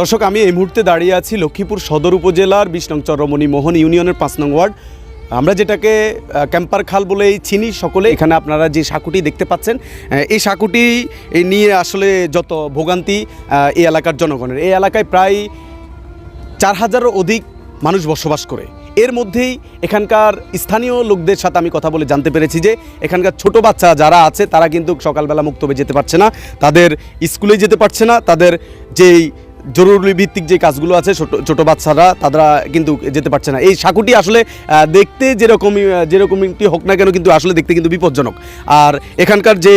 দর্শক, আমি এই মুহূর্তে দাঁড়িয়ে আছি লক্ষ্মীপুর সদর উপজেলার বিশ নং চরমণি মোহন ইউনিয়নের পাঁচ নং ওয়ার্ড। আমরা যেটাকে ক্যাম্পার খাল বলেই চিনি সকলে, এখানে আপনারা যে সাঁকুটি দেখতে পাচ্ছেন এই সাঁকুটি নিয়ে আসলে যত ভোগান্তি এই এলাকার জনগণের। এই এলাকায় প্রায় চার হাজারও অধিক মানুষ বসবাস করে। এর মধ্যেই এখানকার স্থানীয় লোকদের সাথে আমি কথা বলে জানতে পেরেছি যে, এখানকার ছোট বাচ্চা যারা আছে, তারা কিন্তু সকালবেলা মুক্ত হয়ে যেতে পারছে না। তাদের স্কুলে যেতে পারছে না। তাদের যেই জরুরি ভিত্তিক যে কাজগুলো আছে, ছোট ছোট বাচ্চারা, তারা কিন্তু যেতে পারছে না। এই সাঁকুটি আসলে দেখতে যেরকমই যেরকমটি হোক না কেন কিন্তু আসলে দেখতে কিন্তু বিপজ্জনক। আর এখানকার যে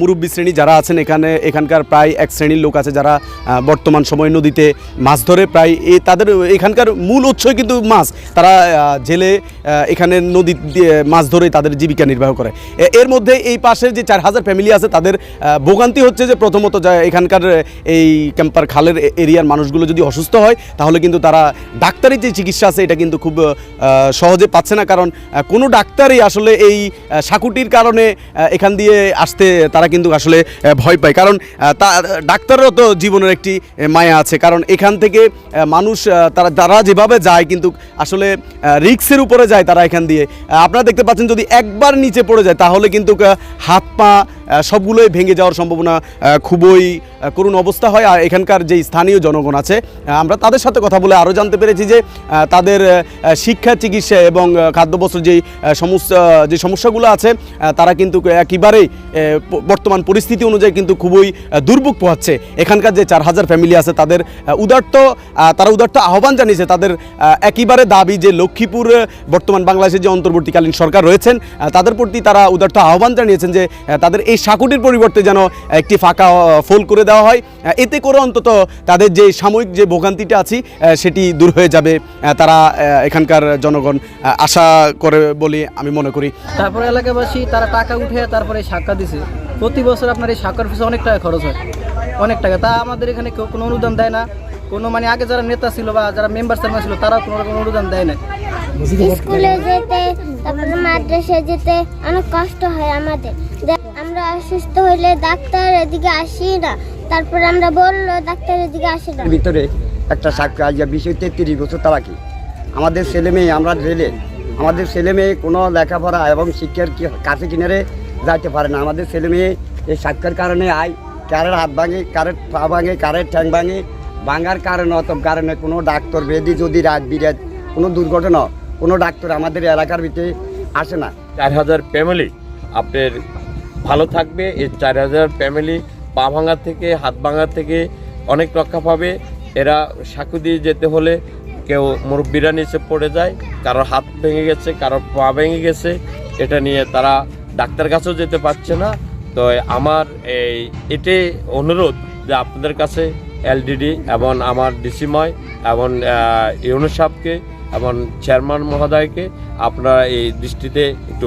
মুরব্বী শ্রেণি যারা আছেন এখানে, এখানকার প্রায় এক শ্রেণির লোক আছে যারা বর্তমান সময় নদীতে মাছ ধরে প্রায় এ, তাদের এখানকার মূল উৎসই কিন্তু মাছ। তারা জেলে এখানে নদী মাছ ধরে তাদের জীবিকা নির্বাহ করে। এর মধ্যে এই পাশের যে চার হাজার ফ্যামিলি আছে, তাদের ভোগান্তি হচ্ছে যে প্রথমত যা এখানকার এই ক্যাম্পার খালের এরিয়ার মানুষগুলো যদি অসুস্থ হয়, তাহলে কিন্তু তারা ডাক্তারি যে চিকিৎসা আছে, এটা কিন্তু খুব সহজে পাচ্ছে না। কারণ কোনো ডাক্তারই আসলে এই সাকুটির কারণে এখান দিয়ে আসতে তারা কিন্তু আসলে ভয় পায়। কারণ তা, ডাক্তারেরও তো জীবনের একটি মায়া আছে। কারণ এখান থেকে মানুষ তারা তারা যেভাবে যায় কিন্তু আসলে রিক্সের উপরে যায় তারা এখান দিয়ে। আপনারা দেখতে পাচ্ছেন যদি একবার নিচে পড়ে যায় তাহলে কিন্তু হাত পা সবগুলোই ভেঙে যাওয়ার সম্ভাবনা খুবই করুণ অবস্থা হয়। আর এখানকার যে স্থানীয় জনগণ আছে আমরা তাদের সাথে কথা বলে আরও জানতে পেরেছি যে তাদের শিক্ষা, চিকিৎসা এবং খাদ্যবস্ত্র যেই সমস্যা, যে সমস্যাগুলো আছে তারা কিন্তু একেবারেই বর্তমান পরিস্থিতি অনুযায়ী কিন্তু খুবই দুর্ভোগ পোহাচ্ছে। এখানকার যে চার হাজার ফ্যামিলি আছে, তাদের উদার্ত তারা উদার্ত আহ্বান জানিয়েছে, তাদের একেবারে দাবি যে লক্ষ্মীপুর বর্তমান বাংলাদেশের যে অন্তর্বর্তীকালীন সরকার রয়েছেন তাদের প্রতি তারা উদার্ত আহ্বান জানিয়েছেন যে তাদের এই সাকুটির পরিবর্তে যেন একটি ফাঁকা ফোল করে দেওয়া হয়। এতে করে অন্তত তাদের যে সাময়িক যে ভোগান্তিটা আছে সেটি দূর হয়ে যাবে। তারা এখানকার জনগণ আশা করে বলে আমি মনে করি। তারপরে এলাকাবাসী তারা টাকা উঠে তারপরে সাক্ষা দিছে। প্রতি বছর আপনার এই সাক্ষার পিছনে অনেক টাকা খরচ হয়। অনেক টাকা। তা আমাদের এখানে কেউ কোনো অনুদান দেয় না। কোনো মানে আগে যারা নেতা ছিল বা যারা মেম্বার চেয়ারম্যান ছিল তারাও কোনো রকম অনুদান দেয় না স্কুলে যেতে তারপরে মাদ্রাসায় যেতে অনেক কষ্ট হয় আমাদের। আমরা অসুস্থ হইলে ডাক্তার এদিকে আসি না। তারপরে আমরা বলল ডাক্তার এদিকে আসি না। ভিতরে একটা সাক্ষী আজ বিশ তেত্রিশ বছর তারা কি আমাদের ছেলে মেয়ে আমরা জেলে আমাদের ছেলে মেয়ে কোনো লেখাপড়া এবং শিক্ষার কি- কাছে কিনারে যাইতে পারে না। আমাদের ছেলে মেয়ে এই সাক্ষার কারণে আয়। কারের হাত ভাঙে কারের পা ভাঙে কারের ঠ্যাং ভাঙে ভাঙার কারণে অত কারণে কোনো ডাক্তার বেদি যদি রাত বিরাত কোনো দুর্ঘটনা কোনো ডাক্তার আমাদের এলাকার ভিতরে আসে না। চার হাজার ফ্যামিলি আপনার ভালো থাকবে এর চার হাজার ফ্যামিলি পা ভাঙা থেকে, হাত ভাঙা থেকে অনেক রক্ষা পাবে। এরা সাঁকু দিয়ে যেতে হলে কেউ মুরব্বীরা নিচে পড়ে যায় কারোর হাত ভেঙে গেছে কারোর পা ভেঙে গেছে। এটা নিয়ে তারা ডাক্তার কাছেও যেতে পারছে না। তো আমার এই, এটাই অনুরোধ যে আপনাদের কাছে এলডিডি এবং আমার ডিসিময় এবং ইউনুসাবকে এবং চেয়ারম্যান মহোদয়কে আপনারা এই দৃষ্টিতে একটু